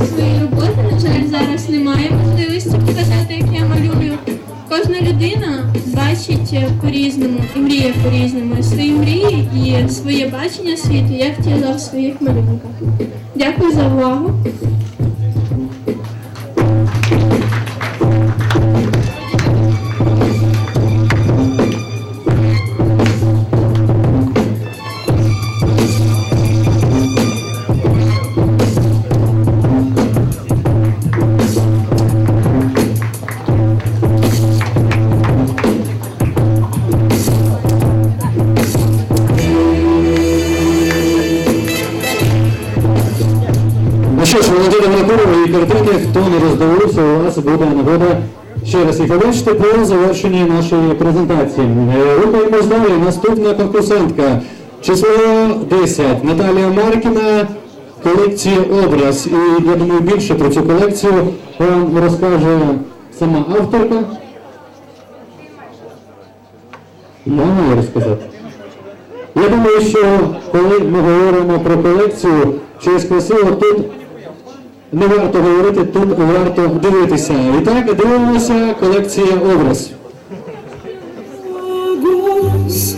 якої роботи, на жаль, зараз немає можливості показати, як я малюю. Кожна людина бачить по-різному і мріє по-різному свої мрії і своє бачення світу, як тіла в своїх малюнках. Дякую за увагу. Що ж, Володимир Накуров і картини, хто не роздивився, у вас буде нагода ще раз їх побачити по завершенні нашої презентації. Е, Рухаємось далі. Наступна конкурсантка. Число 10. Наталія Маркіна. Колекція образ. І я думаю, більше про цю колекцію вам розкаже сама авторка. Я маю розказати. Я думаю, що коли ми говоримо про колекцію щось красиво, тут не варто говорити, тут варто дивитися. І так, дивимося колекція образ. głos